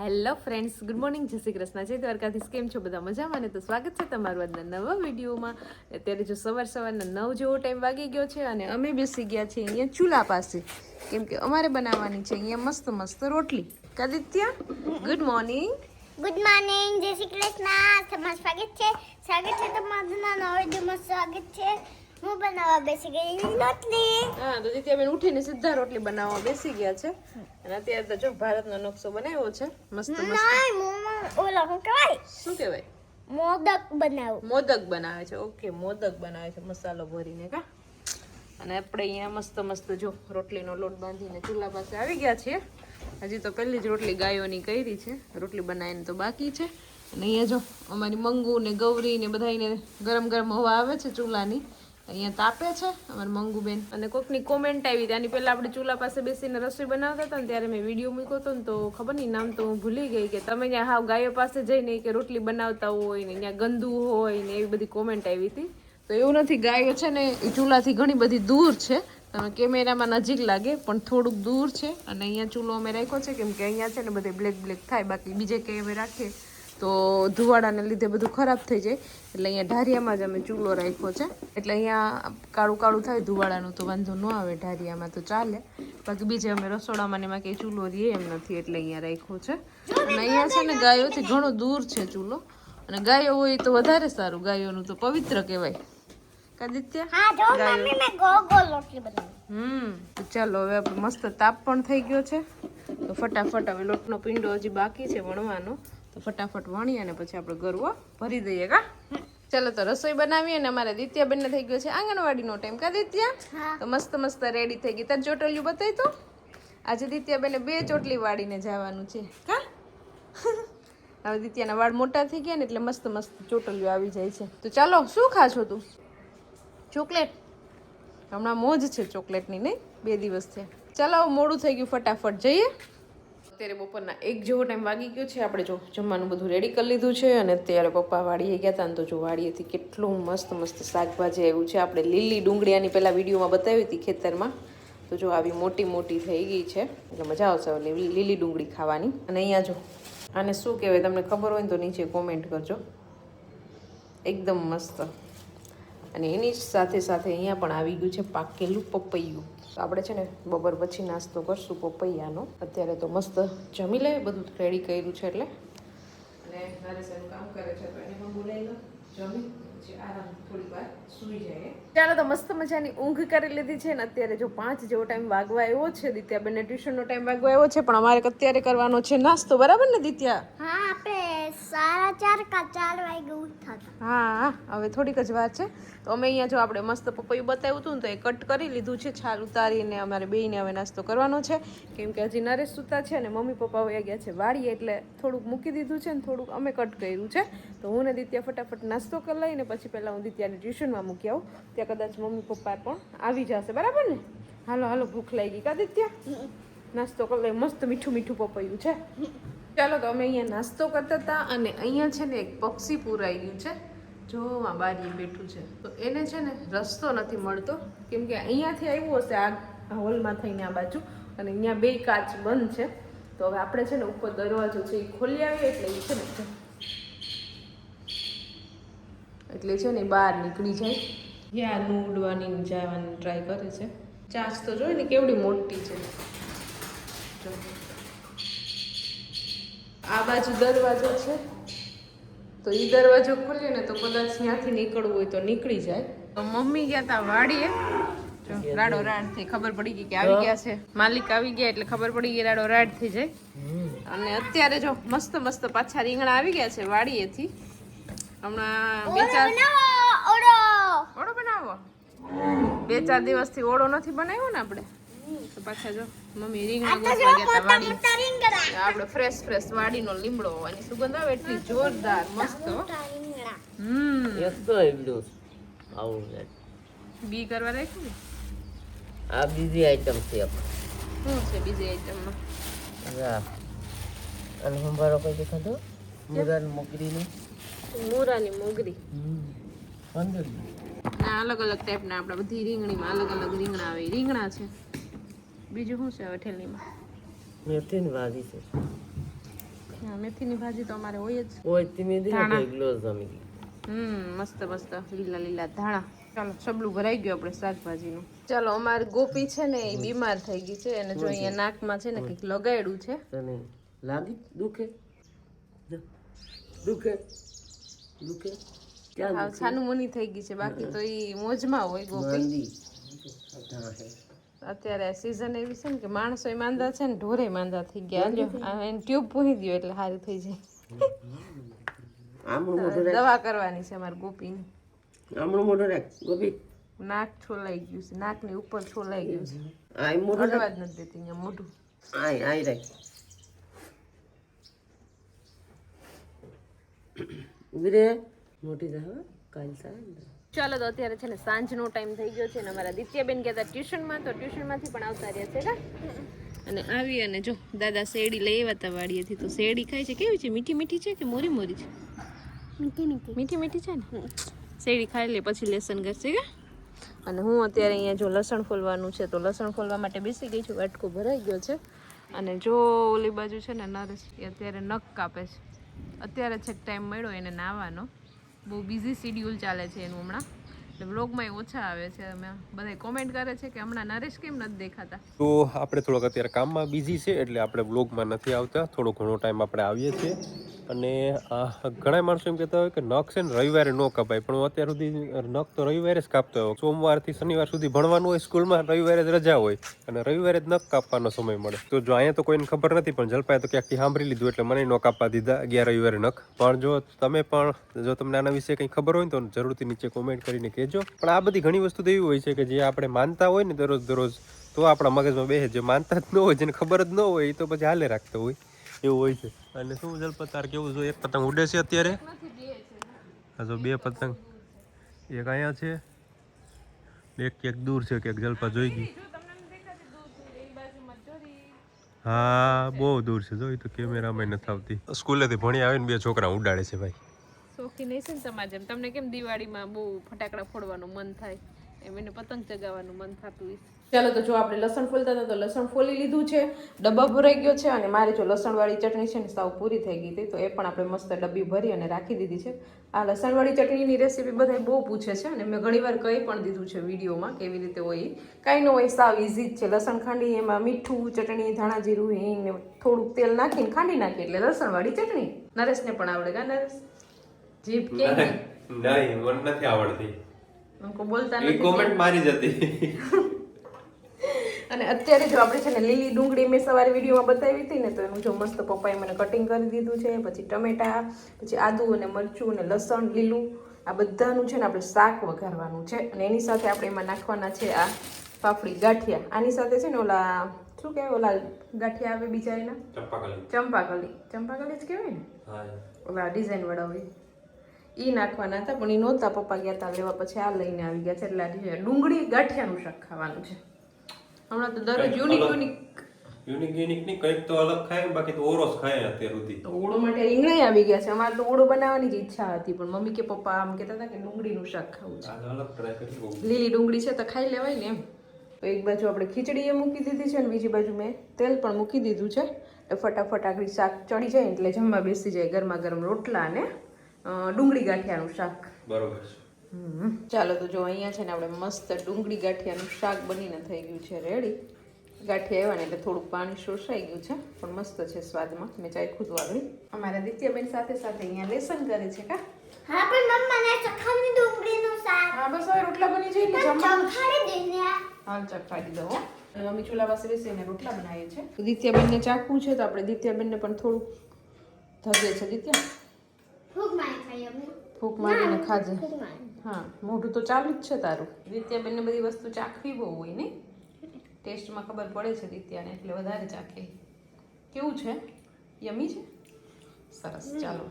Hello friends, good morning. જય શ્રી કૃષ્ણ. જય દ્વારકાધીશ. કેમ છો બધા? મજામાં ને? તો સ્વાગત છે તમારું આજના નવા વિડીયોમાં. અત્યારે જો સવાર સવારના નવ જેવો ટાઈમ વાગી ગયો છે અને અમે બેસી ગયા છીએ અહીંયા ચૂલા પાસે. કેમ કે અમારે બનાવવાની છે અહીંયા મસ્ત મસ્ત રોટલી. કાદિત્ય ગુડ મોર્નિંગ ગુડ મોર્નિંગ જય શ્રી કૃષ્ણ. તમારું સ્વાગત છે. સ્વાગત છે તમારું નવા વિડીયોમાં. સ્વાગત છે. હું બનાવવા બેસી ગઈ રોટલી. હા તો દિત્યાબેન ઉઠીને સીધા રોટલી બનાવવા બેસી ગયા છે. અને અત્યારે તો જો ભારતનો નકશો બનાવ્યો છે મસ્ત મસ્ત. ઓલો શું કહેવાય? શું કહેવાય? મોદક બનાવું. મોદક બનાવે છે ઓકે મોદક બનાવે છે મસાલો ભરીને કા? અને આપણે અહીંયા મસ્ત મસ્ત જો રોટલીનો લોટ બાંધીને ચૂલા પાસે આવી ગયા છીએ. હજી તો પહેલી જ રોટલી ગાયોની કરી છે રોટલી બનાવીને તો બાકી છે. અને અહીંયા જો અમારી મંગુ ને ગૌરી ને બધાને ગરમ ગરમ હવા આવે છે ચૂલાની. અહીંયા તાપે છે, અમારે મંગુબેન. અને કોકની કોમેન્ટ આવી હતી. આની પહેલાં આપણે ચૂલા પાસે બેસીને રસોઈ બનાવતા હતા ને ત્યારે મેં વીડિયો મૂક્યો હતો ને તો ખબર નહીં, નામ તો હું ભૂલી ગઈ કે તમે ત્યાં હાવ ગાયો પાસે જઈને કે રોટલી બનાવતા હોય ને ત્યાં ગંદુ હોય ને એવી બધી કોમેન્ટ આવી હતી. તો એવું નથી, ગાયો છે ને એ ચૂલાથી ઘણી બધી દૂર છે. કેમેરામાં નજીક લાગે, પણ થોડુંક દૂર છે. અને અહીંયા ચૂલો અમે રાખ્યો છે, કેમ કે અહીંયા છે ને બધે બ્લેક બ્લેક થાય, બાકી બીજે કંઈ અમે રાખીએ. તો ધુવાડાને લીધે બધું ખરાબ થઈ જાય. એટલે અહીંયા ઢારિયામાં જ અમે ચૂલો રાખ્યો છે. એટલે અહીંયા કાળું કાળું થાય ધુવાડાનું તો વાંધો ન આવે ઢારિયામાં તો ચાલે. બાકી બીજે અમે રસોડામાં એમાં કંઈ ચૂલો રહીએ એમ નથી એટલે અહીંયા રાખ્યો છે. અને અહીંયા છે ને ગાયોથી ઘણો દૂર છે ચૂલો. અને ગાયો હોય તો વધારે સારું ગાયોનું તો પવિત્ર કહેવાય. હમ તો ચાલો હવે આપણે મસ્ત તાપ પણ થઈ ગયો છે. તો ફટાફટ હવે લોટનો પીંડો હજી બાકી છે વણવાનો. તો ફટાફટ વણી અને પછી આપણે ગરવો ભરી દઈએ કા? ચાલો તો રસોઈ બનાવીએ અને અમારા દિત્યા બંને થઈ ગયો છે આંગણવાડીનો ટાઈમ કા દિત્યા? તો મસ્ત મસ્ત રેડી થઈ ગઈ. તાર ચોટલિયું બતાવી તો? આજે દિત્યાબેને બે ચોટલી વાળીને જવાનું છે કા? હવે દિત્યાના વાળ મોટા થઈ ગયા ને એટલે મસ્ત મસ્ત ચોટલીઓ આવી જાય છે. તો ચાલો શું ખાશો તું? ચોકલેટ. હમણાં મોજ છે ચોકલેટની નહીં? બે દિવસ છે. ચાલો મોડું થઈ ગયું ફટાફટ. જઈએ. અત્યારે બપોરના એક જેવો ટાઈમ વાગી ગયો છે. આપણે જો જમવાનું બધું રેડી કરી લીધું છે અને અત્યારે પપ્પા વાડીએ ગયા હતા ને તો જો વાડીએથી કેટલું મસ્ત મસ્ત શાકભાજી આવ્યું છે. આપણે લીલી ડુંગળીયાની પહેલાં વિડીયોમાં બતાવી હતી ખેતરમાં. તો જો આવી મોટી મોટી થઈ ગઈ છે. એટલે મજા આવશે લીલી ડુંગળી ખાવાની. અને અહીંયા જો આને શું કહેવાય તમને ખબર હોય ને તો નીચે કોમેન્ટ કરજો. એકદમ મસ્ત. અને એની સાથે સાથે અહીંયા પણ આવી ગયું છે પાકેલું પપૈયું. તો આપણે છે ને બપોર પછી નાસ્તો કરશું પપૈયાનો. અત્યારે તો મસ્ત જમી લે બધું રેડી કર્યું છે એટલે. અને કામ કરે છે તો એને પણ બોલાવી લો જમી ચાલો તો મસ્ત મજાની ઊંઘ કરી લીધી છે ને અત્યારે જો પાંચ જેવો ટાઈમ વાગવા આવ્યો છે દિત્યાબેનને ટ્યુશનનો ટાઈમ વાગવા આવ્યો છે પણ અમારે અત્યારે કરવાનો છે નાસ્તો બરાબર ને દિત્યા? હા આપણે સાડા ચાર કા ચાર વાગે ઉઠતા હા હવે થોડીક જ વાર છે. તો અમે અહીંયા જો આપણે મસ્ત પપૈયું બતાવ્યું હતું ને તો એ કટ કરી લીધું છે છાલ ઉતારીને અમારે બેયને હવે નાસ્તો કરવાનો છે. કેમ કે હજી નરેશ સૂતા છે અને મમ્મી પપ્પા વયા ગયા છે વાડીએ એટલે થોડુંક મૂકી દીધું છે ને થોડુંક અમે કટ કર્યું છે. તો હું ને દિત્યા ફટાફટ નાસ્તો કરી લઈને પછી પહેલાં હું દિત્યાને ટ્યુશનમાં મૂકી આવું. ત્યાં કદાચ મમ્મી પપ્પા પણ આવી જશે. બરાબર ને? હાલો હાલો ભૂખ લાગી કા દિત્યા? નાસ્તો કરી લઈ મસ્ત મીઠું મીઠું પપૈયું છે. ચાલો તો અમે અહીંયા નાસ્તો કરતા હતા અને અહીંયા છે ને એક પક્ષી પૂરાઈ ગયું છે. જો આ બારીએ બેઠું છે. તો એને છે ને રસ્તો નથી મળતો. કેમ કે અહીંયાથી આવ્યું હશે આ હોલમાં થઈને આ બાજુ અને અહીંયા બે કાચ બંધ છે. તો હવે આપણે છે ને ઉપર દરવાજો છે એ ખોલી આવીએ એટલે એ છે ને એટલે છે ને બહાર નીકળી જાય. યારનું ઉડવાની જવાની ટ્રાય કરે છે. ચાંચ તો જોઈ ને કેવડી મોટી છે. આ બાજુ દરવાજો છે. તો એ દરવાજો ખોલીએ ને તો કદાચ ત્યાંથી નીકળવું હોય તો નીકળી જાય. તો મમ્મી ગયા તા વાડીએ. જો, રાડો રાડ થઈ ખબર પડી ગઈ કે આવી ગયા છે. માલિક આવી ગયા એટલે ખબર પડી ગઈ રાડો રાડ થઈ જાય. અને અત્યારે જો મસ્ત મસ્ત પાછા રીંગણા આવી ગયા છે વાડીએથી. હમણાં બે ચાર ઓળો. બનાવો. બે ચાર દિવસથી ઓળો નથી બનાવ્યો ને આપણે? તો પાછા જો મમ્મી રીંગણા ગોતવા ગયા તા વાડી આપણે ફ્રેશ ફ્રેશ વાડીનો લીમડો એની સુગંધ આવે એટલી જોરદાર મસ્ત હમ. આવું બી કરવા રાખ્યું ને? આ બીજી આઈટમ છે. શું છે બીજી આઈટમમાં અને સંભારો કઈ ખાધો મુરાન મોકરીનું મૂરાની મોગરી. આ અલગ અલગ ટાઈપના આપણે બધી રીંગણીમાં અલગ અલગ રીંગણા આવે. રીંગણા છે. બીજું શું છે હવે ઠેલીમાં? મેથી ને ભાજી છે. મેથીની ભાજી તો અમારે હોય જ. હોય ધીમે ધીમે ગ્લોઝ જમી હમ મસ્ત મસ્ત. લીલા લીલા ધાણા. ચાલો સબલું ભરાઈ ગયું આપણે શાકભાજીનું. ચાલો અમારે ગોપી છે ને એ બીમાર થઈ ગઈ છે. અને જો અહીંયા નાકમાં છે ને કંઈક લગાડ્યું છે. લાગી? દુખે? દુખે? દુખે? ક્યાં છાનું મુની થઈ ગઈ છે. બાકી તો એ મોજમાં હોય ગોપી. અત્યારે સિઝન એવી છે ને કે માણસો માંદા છે ને ઢોરે માંદા થઈ ગયા. લ્યો એને ટ્યુબ પૂરી દો એટલે સારું થઈ જાય. દવા કરવાની છે અમારે ગોપીની. મોઢું રાખ ગોપી. નાક છોલાઈ ગયું છે નાકની ઉપર છોલાઈ ગયું છે. મોઢું અડવા જ નથી દેતી અહીંયા મોઢું. આય આય રાખ ઊભી રે મોટી જાવ કાલ સાંજ. ચાલો તો અત્યારે છે ને સાંજનો ટાઈમ થઈ ગયો છે અને અમારા દિત્યાબેન ગયા હતા ટ્યુશનમાં તો ટ્યુશનમાંથી પણ આવતા રહ્યા છે કા? અને આવી અને જો દાદા શેરડી લઈ આવ્યા હતા વાડીએથી તો શેરડી ખાય છે? કેવી છે? મીઠી મીઠી છે કે મોરી મોરી છે? મીઠી મીઠી. મીઠી મીઠી છે ને? શેરડી ખાઈ લે પછી લેસન કરશે કે? અને હું અત્યારે અહીંયા જો લસણ ફોલવાનું છે તો લસણ ફોલવા માટે બેસી ગઈ છું વાટકો ભરાઈ ગયો છે. અને જો ઓલી બાજુ છે ને નરેશ એ અત્યારે નખ કાપે છે. અત્યારે છેક ટાઈમ મળ્યો એને નાવાનો. બહુ બિઝી શિડ્યુલ ચાલે છે એનું હમણાં. એટલે વ્લોગમાં ઓછા આવે છે. અમે બધા કોમેન્ટ કરે છે કે હમણાં નરેશ કેમ નથી દેખાતા? તો આપણે થોડોક અત્યારે કામમાં બિઝી છે એટલે આપણે બ્લોગમાં નથી આવતા. થોડો ઘણો ટાઈમ આપણે આવીએ છીએ. અને ઘણા માણસો એમ કહેતા હોય કે નખ છે ને રવિવારે ન કપાય. પણ હું અત્યાર સુધી નખ તો રવિવારે જ કાપતો હોય. સોમવારથી શનિવાર સુધી ભણવાનું હોય, સ્કૂલમાં રવિવારે જ રજા હોય. અને રવિવારે જ નખ કાપવાનો સમય મળે. તો જો અહીંયા તો કોઈને ખબર નથી, પણ જલપાએ તો ક્યાંકથી સાંભળી લીધું એટલે મને ન કાપવા દીધા અગિયાર રવિવારે નખ. પણ જો તમે પણ, જો તમને આના વિશે કંઈ ખબર હોય તો જરૂરથી નીચે કોમેન્ટ કરીને કહેજો. પણ આ બધી ઘણી વસ્તુ તો એવી હોય છે કે જે આપણે માનતા હોય ને દરરોજ દરરોજ, તો આપણા મગજમાં બેસે. જે માનતા જ ન હોય, જેને ખબર જ ન હોય, એ તો પછી હાલે રાખતો હોય. એવું હોય છે. અને શું જલપતાર કેવું જો એક પતંગ ઉડે છે અત્યારે. જો બે પતંગ. એક અહીંયા છે એક ક્યાંક દૂર છે ક્યાંક જલપા જોઈ ગઈ. હા બહુ દૂર છે. જોઈ તો કેમેરામાં નથી આવતી. સ્કૂલેથી ભણી આવીને બે છોકરા ઉડાડે છે ભાઈ. શોખી નહીં છે ને તમારે જેમ? તમને કેમ દિવાળીમાં બહુ ફટાકડા ફોડવાનું મન થાય? એમ એને પતંગ ચગાવવાનું મન થતું હોય ચાલો તો જો આપણે લસણ ફોલતા હતા તો લસણ ફોલી લીધું છે ડબ્બા ભરાઈ ગયો છે અને મારે જો લસણવાળી ચટણી છે ને સાવ પૂરી થઈ ગઈ હતી તો એ પણ આપણે મસ્ત ડબ્બી ભરી અને રાખી દીધી છે. આ લસણવાળી ચટણીની રેસીપી બધા બહુ પૂછે છે અને મેં ઘણીવાર કહી પણ દીધું છે વિડીયોમાં કેવી રીતે હોય. કાંઈ ન હોય સાવ ઇઝી જ છે. લસણ ખાંડી એમાં મીઠું ચટણી ધાણા જીરું હિંગ ને થોડુંક તેલ નાખીને ખાંડી નાખી એટલે લસણવાળી ચટણી. નરેશને પણ આવડે કા નરેશ? જીભ કે નહીં મને નથી આવડતી. બોલતા કોમેન્ટ મારી જતી અને અત્યારે જો આપણે છે ને લીલી ડુંગળી મેં સવારે વિડીયોમાં બતાવી હતી ને તો એનું જો મસ્ત પપ્પાએ મને કટિંગ કરી દીધું છે પછી ટમેટા પછી આદુ અને મરચું અને લસણ લીલું આ બધાનું છે ને આપણે શાક વઘારવાનું છે. અને એની સાથે આપણે એમાં નાખવાના છે આ ફાફડી ગાંઠિયા. આની સાથે છે ને ઓલા શું કહેવાય ઓલા ગાંઠિયા આવે બીજા એના? ચંપાકલી. ચંપાકલી. જ કહેવાય ને? ઓલા ડિઝાઇન વાળા હોય. એ નાખવાના હતા પણ એ નહોતા. પપ્પા ગયા હતા લેવા. પછી આ લઈને આવી ગયા છે. એટલે. ડુંગળી ગાંઠિયાનું શાક ખાવાનું છે. હમણાં તો દરરોજ યુનિક યુનિક યુનિક યુનિકની કંઈક તો અલગ ખાય બાકી તો ઓરોસ ખાય અત્યાર સુધી. તો ઓળો માટે રીંગણાઈ આવી ગયા છે. અમારે તો ઓળો બનાવવાની જ ઈચ્છા હતી પણ મમ્મી કે પપ્પા આમ કહેતા હતા કે ડુંગળીનું શાક ખાવું છે. અલગ ટ્રાય કરી લીલી ડુંગળી છે તો ખાઈ લેવાય ને એમ. તો એક બાજુ આપણે ખીચડી એ મૂકી દીધી છે અને બીજી બાજુ મેં તેલ પણ મૂકી દીધું છે. એટલે ફટાફટ આગળ શાક ચડી જાય એટલે જમવા બેસી જાય ગરમા ગરમ રોટલા અને ડુંગળી ગાંઠિયાનું શાક. બરોબર છે. ચાલો તો જો અહીંયા છે ને આપણે મસ્ત ડુંગળી ગાંઠિયાનું શાક બનીને થઈ ગયું છે રેડી ગાંઠિયા આવ્યા ને એટલે થોડુંક પાણી શોષાઈ ગયું છે પણ મસ્ત છે સ્વાદમાં. મેં ચાખ્યું હતું આગળ અમારા દિત્યાબેન સાથે સાથે અહીંયા લેસન કરે છે કા? હા પણ મમ્મા ને ચખાની ડુંગળીનું શાક. હા બસ હવે રોટલા બની જાય એટલે જમવાનું. ચખાડી દે હાલ ચખાડી દો મમ્મી ચૂલા પાસે બેસીને રોટલા બનાવીએ છે તો દિત્યાબેનને ચાખવું છે તો આપણે દિત્યાબેનને પણ થોડુંક ધગે છે. દિત્યા? ફૂક મારી ખાઈ અમે ફૂંક મારીને ખાજે. હા, મોઢું તો ચાલુ જ છે તારું. દિત્યાબેનને બધી વસ્તુ ચાખવી બહુ હોય ને ટેસ્ટમાં ખબર પડે છે દિત્યાને એટલે વધારે ચાખે. કેવું છે? યમી છે? સરસ, ચાલો.